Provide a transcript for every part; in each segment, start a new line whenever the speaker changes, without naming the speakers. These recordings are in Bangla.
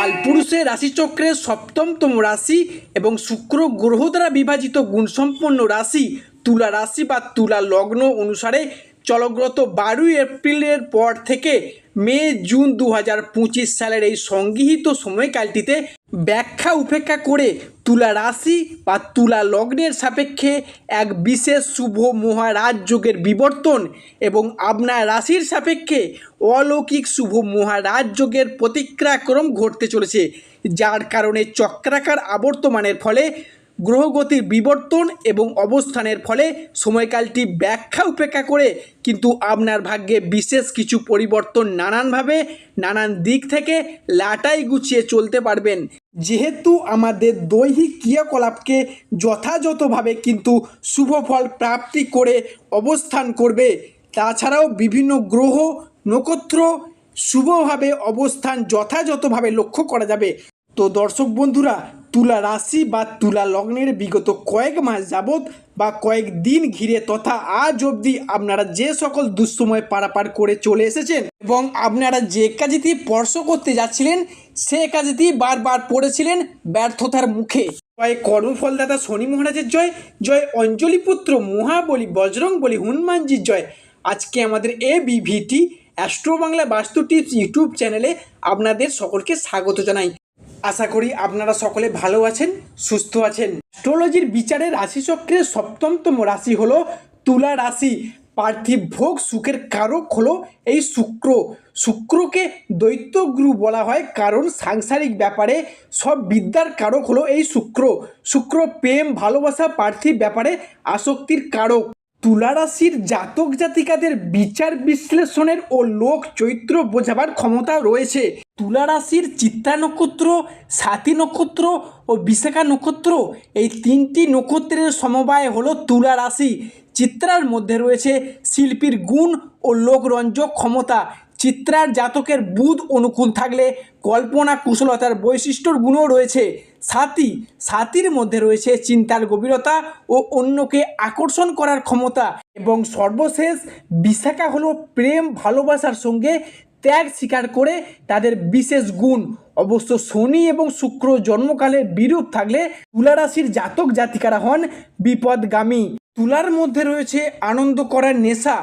কালপুরুষের রাশিচক্রের সপ্তমতম রাশি এবং শুক্র গ্রহ দ্বারা বিভাজিত গুণসম্পন্ন রাশি তুলা রাশি বা তুলা লগ্ন অনুসারে চলগ্রত বারোই এপ্রিলের পর থেকে মে, জুন দু হাজার পঁচিশ সালের এই সংগৃহীত সময়কালটিতে ব্যাখ্যা উপেক্ষা করে তুলা রাশি বা তুলা লগ্নের সাপেক্ষে এক বিশেষ শুভ মহারাজ যোগের বিবর্তন এবং আপনার রাশির সাপেক্ষে অলৌকিক শুভ মহারাজ যোগের প্রতিক্রিয়াক্রম ঘটতে চলেছে, যার কারণে চক্রাকার আবর্তমানের ফলে গ্রহগতির বিবর্তন এবং অবস্থানের ফলে সময়কালটি ব্যাখ্যা উপেক্ষা করে কিন্তু আপনার ভাগ্যে বিশেষ কিছু পরিবর্তন নানানভাবে নানান দিক থেকে লাটাই গুছিয়ে চলতে পারবেন। যেহেতু আমাদের দৈহিক ক্রিয়াকলাপকে যথাযথভাবে কিন্তু শুভ ফল প্রাপ্তি করে অবস্থান করবে, তাছাড়াও বিভিন্ন গ্রহ, নক্ষত্র শুভভাবে অবস্থান যথাযথভাবে লক্ষ্য করা যাবে। তো দর্শক বন্ধুরা তুলা রাশি বা তুলা লগ্নের বিগত কয়েক মাস যাবৎ বা কয়েক দিন ঘিরে তথা আজ অবধি আপনারা যে সকল দুঃসময় পারাপার করে চলে এসেছেন এবং আপনারা যে কাজেটি স্পর্শ করতে যাচ্ছিলেন, সে কাজেটি বারবার পড়েছিলেন ব্যর্থতার মুখে। জয় কর্মফলদাতা শনি মহারাজের জয় জয় অঞ্জলি পুত্র মহাবলী বজরং বলি হনুমানজির জয়। আজকে আমাদের এ বিভিটি অ্যাস্ট্রো বাংলা বাস্তু টিপস ইউটিউব চ্যানেলে আপনাদের সকলকে স্বাগত জানাই। আশা করি আপনারা সকলে ভালো আছেন, সুস্থ আছেন। অ্যাস্ট্রোলজির বিচারে রাশিচক্রের সপ্তমতম রাশি হলো তুলা রাশি। পার্থিব ভোগ সুখের কারক হলো এই শুক্র। শুক্রকে দৈত্যগুরু বলা হয় কারণ সাংসারিক ব্যাপারে সব বিদ্যার কারক হলো এই শুক্র। শুক্র প্রেম, ভালোবাসা, পার্থিব ব্যাপারে আসক্তির কারক। তুলা রাশির জাতক জাতিকাদের বিচার বিশ্লেষণের ও লোক চৈত্র বোঝাবার ক্ষমতা রয়েছে। তুলারাশির চিত্রা নক্ষত্র সাতী নক্ষত্র ও বিশাখা নক্ষত্র এই তিনটি নক্ষত্রের সমবায় হল তুলা রাশি চিত্রার মধ্যে রয়েছে শিল্পীর গুণ ও লোকরঞ্জক ক্ষমতা। চিত্রার জাতকের বুধ অনুকূল থাকলে কল্পনা কুশলতার বৈশিষ্ট্যর গুণও রয়েছে। সাথী সাথীর মধ্যে রয়েছে চিন্তার গভীরতা ও অন্যকে আকর্ষণ করার ক্ষমতা এবং সর্বশেষ বিশাখা হলো প্রেম ভালোবাসার সঙ্গে ত্যাগ স্বীকার করে তাদের বিশেষ গুণ। অবশ্য শনি এবং শুক্র জন্মকালে বিরূপ থাকলে তুলা রাশির জাতক জাতিকারা হন বিপদগামী। তুলার মধ্যে রয়েছে আনন্দ করার নেশা,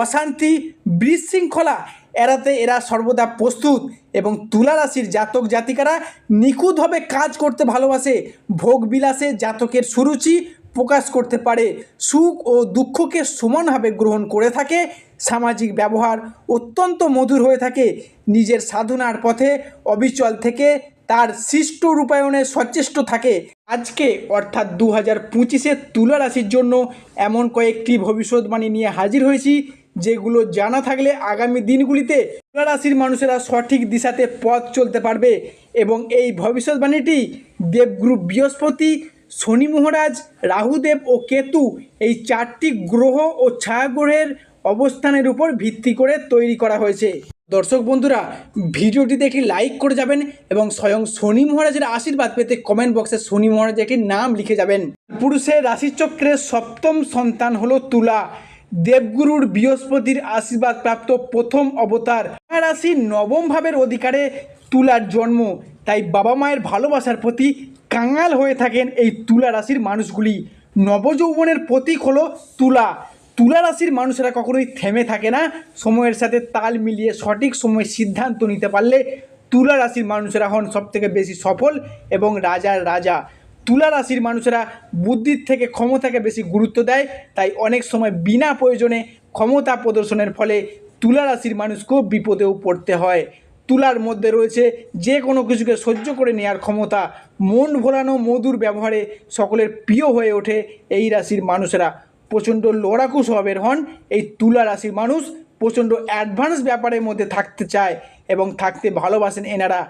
অশান্তি, বিশৃঙ্খলা এড়াতে এরা সর্বদা প্রস্তুত এবং তুলা রাশির জাতক জাতিকারা নিখুঁতভাবে কাজ করতে ভালোবাসে। ভোগ বিলাসে জাতকের সুরুচি প্রকাশ করতে পারে। সুখ ও দুঃখকে সমানভাবে গ্রহণ করে থাকে। সামাজিক ব্যবহার অত্যন্ত মধুর হয়ে থাকে। নিজের সাধনার পথে অবিচল থেকে তার সৃষ্ট রূপায়ণে সচেষ্ট থাকে। আজকে অর্থাৎ দু হাজার পঁচিশের তুলা রাশির জন্য এমন কয়েকটি ভবিষ্যৎবাণী নিয়ে হাজির হয়েছি। যেগুলো জানা থাকলে আগামী দিনগুলিতে তুলা রাশির মানুষেরা সঠিক দিশাতে পথ চলতে পারবে এবং এই ভবিষ্যৎবাণীটি দেবগুরু বৃহস্পতি, শনি মহারাজ, রাহুদেব ও কেতু এই চারটি গ্রহ ও ছায়াগ্রহের অবস্থানের উপর ভিত্তি করে তৈরি করা হয়েছে। দর্শক বন্ধুরা ভিডিওটি দেখে লাইক করে যাবেন এবং স্বয়ং শনি মহারাজের আশীর্বাদ পেতে কমেন্ট বক্সে শনি মহারাজের একটি নাম লিখে যাবেন। পুরুষের রাশিচক্রের সপ্তম সন্তান হলো তুলা। দেবগুরুর বৃহস্পতির আশীর্বাদ প্রাপ্ত প্রথম অবতার। রাশির নবম ভাবের অধিকারে তুলার জন্ম। তাই বাবা মায়ের ভালোবাসার প্রতি কাঙাল হয়ে থাকেন এই তুলা রাশির মানুষগুলি। নবযৌবনের প্রতীক হলো তুলা। তুলা রাশির মানুষেরা কখনোই থেমে থাকে না। সময়ের সাথে তাল মিলিয়ে সঠিক সময় সিদ্ধান্ত নিতে পারলে তুলা রাশির মানুষেরা হন সবথেকে বেশি সফল এবং রাজার রাজা। তুলা রাশির মানুষেরা বুদ্ধির থেকে ক্ষমতাকে বেশি গুরুত্ব দেয়, তাই অনেক সময় বিনা প্রয়োজনে ক্ষমতা প্রদর্শনের ফলে তুলা রাশির মানুষকেও বিপদেও পড়তে হয়। তুলার মধ্যে রয়েছে যে কোনো কিছুকে সহ্য করে নেওয়ার ক্ষমতা। মন ভোলানো মধুর ব্যবহারে সকলের প্রিয় হয়ে ওঠে এই রাশির মানুষেরা। প্রচণ্ড লড়াকু স্বভাবের হন এই তুলা রাশির মানুষ। প্রচণ্ড অ্যাডভান্স ব্যাপারের মধ্যে থাকতে চায়। এবং থাকতে ভালোবাসেন এনারা।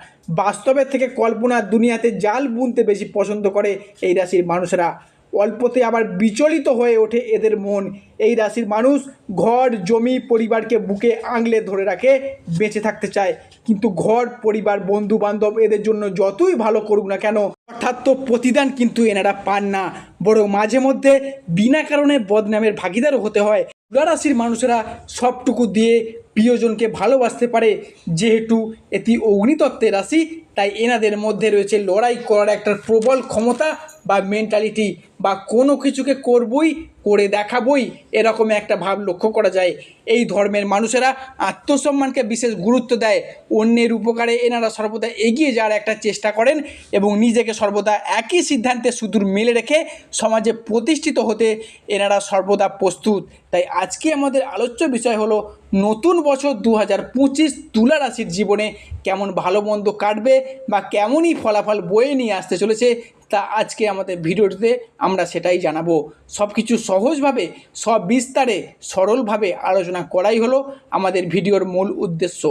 বাস্তবের থেকে কল্পনার দুনিয়াতে জাল বুনতে বেশি পছন্দ করে এই রাশির মানুষেরা। অল্পতে আবার বিচলিত হয়ে ওঠে এদের মন। এই রাশির মানুষ ঘর, জমি, পরিবারকে বুকে আংলে ধরে রাখে, বেঁচে থাকতে চায়। কিন্তু ঘর, পরিবার বন্ধু বান্ধব এদের জন্য যতই ভালো করুক না কেন অর্থাৎ তো প্রতিদান কিন্তু এনারা পান না। বরং মাঝে মধ্যে বিনা কারণে বদনামের ভাগিদারও হতে হয়। তুলা রাশির মানুষেরা সবটুকু দিয়ে প্রিয়জনকে ভালোবাসতে পারে। যেহেতু এটি অগ্নিতত্ত্বের রাশি, তাই এনাদের মধ্যে রয়েছে লড়াই করার একটা প্রবল ক্ষমতা বা মেন্টালিটি বা কোনো কিছুকে করবই, করে দেখাবই, এরকম একটা ভাব লক্ষ্য করা যায়। এই ধর্মের মানুষেরা আত্মসম্মানকে বিশেষ গুরুত্ব দেয়। অন্যের উপকারে এনারা সর্বদা এগিয়ে যাওয়ার একটা চেষ্টা করেন এবং নিজেকে সর্বদা একই সিদ্ধান্তে সুদূর মেলে রেখে সমাজে প্রতিষ্ঠিত হতে এনারা সর্বদা প্রস্তুত। তাই আজকে আমাদের আলোচ্য বিষয় হলো, নতুন বছর দু হাজার পঁচিশ তুলা রাশির জীবনে কেমন ভালো মন্দ কাটবে বা কেমনই ফলাফল বয়ে নিয়ে আসতে চলেছে, তা আজকে আমাদের ভিডিওটিতে আমরা সেটাই জানাব। সব কিছু সহজভাবে সব বিস্তারে সরলভাবে আলোচনা করাই হলো আমাদের ভিডিওর মূল উদ্দেশ্য।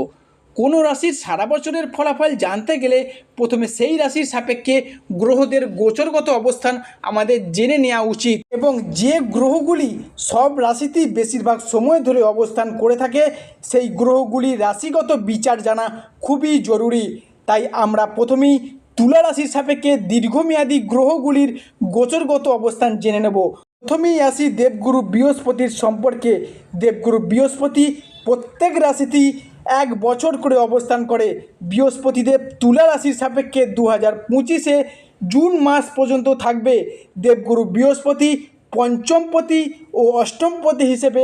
কোনো রাশির সারা বছরের ফলাফল জানতে গেলে প্রথমে সেই রাশির সাপেক্ষে গ্রহদের গোচরগত অবস্থান আমাদের জেনে নেওয়া উচিত এবং যে গ্রহগুলি সব রাশিতেই বেশিরভাগ সময় ধরে অবস্থান করে থাকে, সেই গ্রহগুলি রাশিগত বিচার জানা খুবই জরুরি। তাই আমরা প্রথমেই তুলা রাশির সাপেক্ষে দীর্ঘমেয়াদী গ্রহগুলির গোচরগত অবস্থান জেনে নেব। প্রথমেই আসি দেবগুরু বৃহস্পতির সম্পর্কে। দেবগুরু বৃহস্পতি প্রত্যেক রাশিতেই এক বছর করে অবস্থান করে। বৃহস্পতিদেব তুলা রাশির সাপেক্ষে দু হাজার পঁচিশে জুন মাস পর্যন্ত থাকবে। দেবগুরু বৃহস্পতি পঞ্চমপতি ও অষ্টমপতি হিসেবে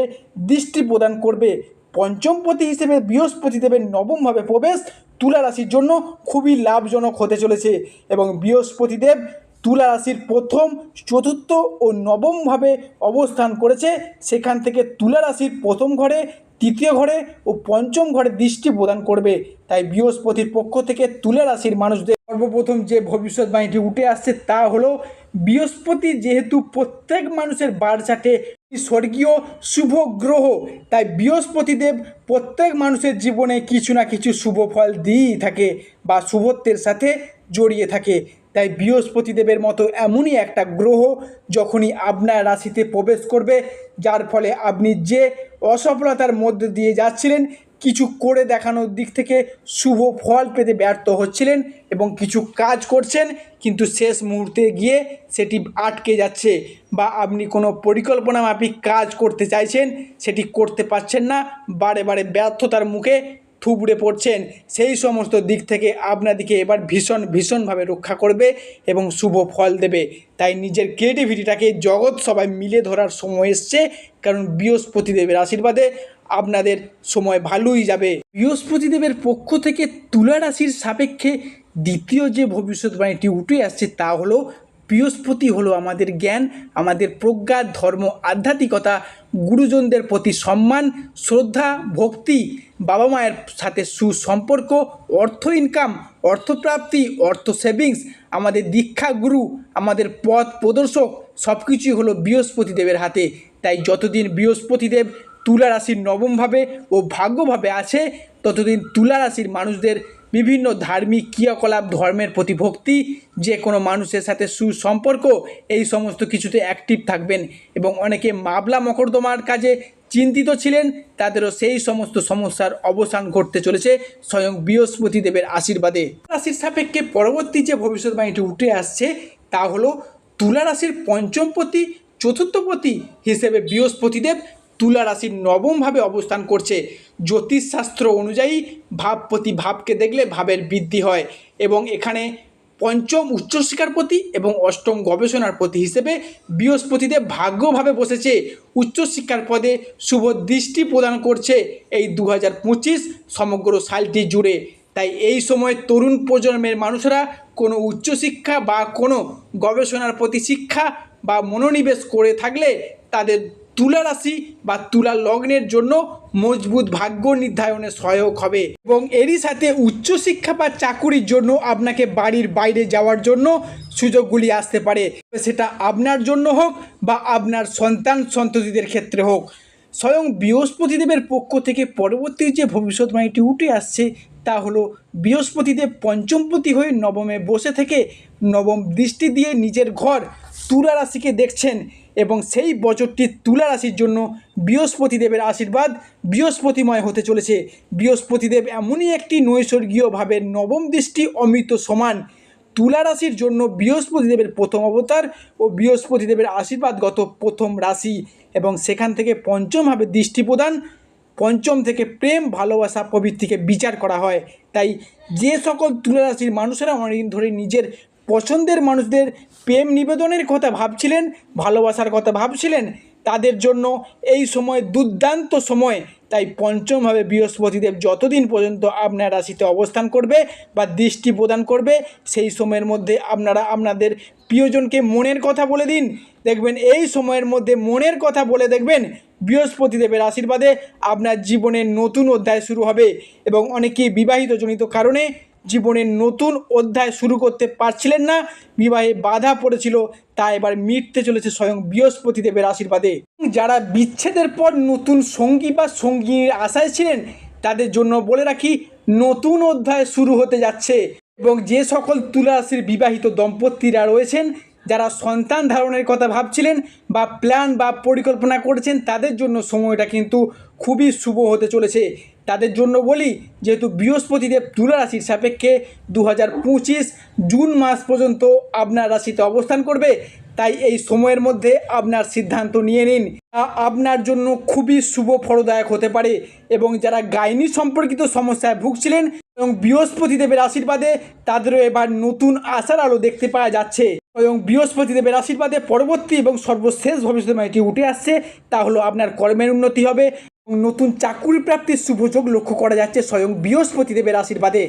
দৃষ্টি প্রদান করবে। পঞ্চমপতি হিসেবে বৃহস্পতি দেবের নবমভাবে প্রবেশ তুলা রাশির জন্য খুবই লাভজনক হতে চলেছে এবং বৃহস্পতি দেব তুলা রাশির প্রথম, চতুর্থ ও নবমভাবে অবস্থান করেছে। সেখান থেকে তুলা রাশির প্রথম ঘরে, তৃতীয় ঘরে ও পঞ্চম ঘরে দৃষ্টি প্রদান করবে। তাই বৃহস্পতির পক্ষ থেকে তুলা রাশির মানুষদের সর্বপ্রথম যে ভবিষ্যৎবাণীটি উঠে আসছে তা হলো, বৃহস্পতি যেহেতু প্রত্যেক মানুষের বার চাটে স্বর্গীয় শুভ গ্রহ। তাই বৃহস্পতিদেব প্রত্যেক মানুষের জীবনে কিছু না কিছু শুভ ফল দিয়েই থাকে বা শুভত্বের সাথে জড়িয়ে থাকে। তাই বৃহস্পতিদেবের মতো এমনই একটা গ্রহ যখনই আপনার রাশিতে প্রবেশ করবে, যার ফলে আপনি যে অসফলতার মধ্যে দিয়ে যাচ্ছিলেন কিছু করে দেখানোর দিক থেকে শুভ ফল পেতে ব্যর্থ হচ্ছিলেন এবং কিছু কাজ করছেন, কিন্তু শেষ মুহূর্তে গিয়ে সেটি আটকে যাচ্ছে বা আপনি কোনো পরিকল্পনা মাফিক কাজ করতে চাইছেন, সেটি করতে পারছেন না, বারে বারে ব্যর্থতার মুখে থুবড়ে পড়ছেন। সেই সমস্ত দিক থেকে আপনাদিকে এবার ভীষণ, ভীষণভাবে রক্ষা করবে এবং শুভ ফল দেবে। তাই নিজের ক্রিয়েটিভিটিটাকে জগৎ সবাই মিলে ধরার সময় এসছে, কারণ বৃহস্পতিদেবের আশীর্বাদে আপনাদের সময় ভালোই যাবে। বৃহস্পতিদেবের পক্ষ থেকে তুলা রাশির সাপেক্ষে দ্বিতীয় যে ভবিষ্যৎবাণীটি উঠে আসছে তা হলো, বৃহস্পতি হলো আমাদের জ্ঞান, আমাদের প্রজ্ঞা, ধর্ম, আধ্যাত্মিকতা, গুরুজনদের প্রতি সম্মান, শ্রদ্ধা, ভক্তি, বাবা মায়ের সাথে সুসম্পর্ক, অর্থ ইনকাম অর্থপ্রাপ্তি অর্থ সেভিংস আমাদের দীক্ষা গুরু, আমাদের পথ প্রদর্শক সব কিছুই হলো বৃহস্পতিদেবের হাতে। তাই যতদিন বৃহস্পতিদেব তুলা রাশির নবমভাবে ও ভাগ্যভাবে আছে। ততদিন তুলা রাশির মানুষদের বিভিন্ন ধার্মিক ক্রিয়াকলাপ, ধর্মের প্রতি ভক্তি, যে কোনো মানুষের সাথে সুসম্পর্ক, এই সমস্ত কিছুতে অ্যাক্টিভ থাকবেন এবং অনেকে মামলা মকদ্দমার কাজে চিন্তিত ছিলেন, তাদেরও সেই সমস্ত সমস্যার অবসান ঘটতে চলেছে স্বয়ং বৃহস্পতি দেবের আশীর্বাদে। রাশির সাপেক্ষে পরবর্তী যে ভবিষ্যৎবাণীটি উঠে আসছে, তা হলো তুলা রাশির পঞ্চমপতি, চতুর্থপতি হিসেবে বৃহস্পতিদেব তুলা রাশির নবমভাবে অবস্থান করছে। জ্যোতিষশাস্ত্র অনুযায়ী ভাব প্রতি ভাবকে দেখলে ভাবের বৃদ্ধি হয় এবং এখানে পঞ্চম উচ্চশিক্ষার প্রতি এবং অষ্টম গবেষণার প্রতি হিসেবে বৃহস্পতিদেব ভাগ্যভাবে বসেছে। উচ্চশিক্ষার পদে শুভ দৃষ্টি প্রদান করছে এই দু হাজার পঁচিশ সমগ্র সালটি জুড়ে। তাই এই সময় তরুণ প্রজন্মের মানুষরা কোনো উচ্চশিক্ষা বা কোনো গবেষণার প্রতি শিক্ষা বা মনোনিবেশ করে থাকলে তাদের তুলা রাশি বা তুলা লগ্নের জন্য মজবুত ভাগ্য নির্ধারণে সহায়ক হবে। এবং এরই সাথে উচ্চশিক্ষা বা চাকুরির জন্য আপনাকে বাড়ির বাইরে যাওয়ার জন্য সুযোগগুলি আসতে পারে। সেটা আপনার জন্য হোক বা আপনার সন্তান সন্ততিদের ক্ষেত্রে হোক। স্বয়ং বৃহস্পতিদেবের পক্ষ থেকে পরবর্তী যে ভবিষ্যৎবাণীটি উঠে আসছে তা হলো বৃহস্পতিদেব পঞ্চমপতি হয়ে নবমে বসে থেকে নবম দৃষ্টি দিয়ে নিজের ঘর তুলা রাশিকে দেখছেন। এবং সেই বছরটি তুলা রাশির জন্য বৃহস্পতিদেবের আশীর্বাদ বৃহস্পতিময় হতে চলেছে। বৃহস্পতিদেব এমনই একটি নৈসর্গীয়ভাবে নবম দৃষ্টি অমৃত সমান। তুলা রাশির জন্য বৃহস্পতিদেবের প্রথম অবতার ও বৃহস্পতিদেবের আশীর্বাদগত প্রথম রাশি এবং সেখান থেকে পঞ্চমভাবে দৃষ্টি প্রদান। পঞ্চম থেকে প্রেম, ভালোবাসা প্রবৃত্তিকে বিচার করা হয়। তাই যে সকল তুলা রাশির মানুষেরা অনেকদিন ধরে নিজের পছন্দের মানুষদের প্রেম নিবেদনের কথা ভাবছিলেন, ভালোবাসার কথা ভাবছিলেন, তাদের জন্য এই সময় দুর্দান্ত সময়। তাই পঞ্চমভাবে বৃহস্পতিদেব যতদিন পর্যন্ত আপনার রাশিতে অবস্থান করবে বা দৃষ্টি প্রদান করবে, সেই সময়ের মধ্যে আপনারা আপনাদের প্রিয়জনকে মনের কথা বলে দিন। দেখবেন এই সময়ের মধ্যে মনের কথা বলে দেখবেন বৃহস্পতিদেবের আশীর্বাদে আপনার জীবনের নতুন অধ্যায় শুরু হবে এবং অনেকেই বিবাহিতজনিত কারণে জীবনের নতুন অধ্যায় শুরু করতে পারছিলেন না। বিবাহে বাধা পড়েছিল, তা এবার মিটতে চলেছে স্বয়ং বৃহস্পতিদেবের আশীর্বাদে। যারা বিচ্ছেদের পর নতুন সঙ্গী বা সঙ্গীর আশায় ছিলেন, তাদের জন্য বলে রাখি, নতুন অধ্যায় শুরু হতে যাচ্ছে। এবং যে সকল তুলা রাশির বিবাহিত দম্পতিরা রয়েছেন যারা সন্তান ধারণের কথা ভাবছিলেন বা প্ল্যান বা পরিকল্পনা করেছেন, তাদের জন্য সময়টা কিন্তু খুবই শুভ হতে চলেছে। তাদের জন্য বলি, যেহেতু বৃহস্পতিদেব তুলা রাশির সাপেক্ষে দু হাজার পঁচিশ জুন মাস পর্যন্ত আপনার রাশিতে অবস্থান করবে, তাই এই সময়ের মধ্যে আপনার সিদ্ধান্ত নিয়ে নিন। আপনার জন্য খুবই শুভ ফলদায়ক হতে পারে এবং যারা গাইনি সম্পর্কিত সমস্যায় ভুগছিলেন এবং বৃহস্পতিদেবের আশীর্বাদে তাদেরও এবার নতুন আশার আলো দেখতে পাওয়া যাচ্ছে। এবং বৃহস্পতিদেবের আশীর্বাদে পরবর্তী এবং সর্বশেষ ভবিষ্যতে এটি উঠে আসছে, তা হলো আপনার কর্মের উন্নতি হবে এবং নতুন চাকুরি প্রাপ্তির শুভযোগ লক্ষ্য করা যাচ্ছে স্বয়ং বৃহস্পতিদেবের আশীর্বাদে।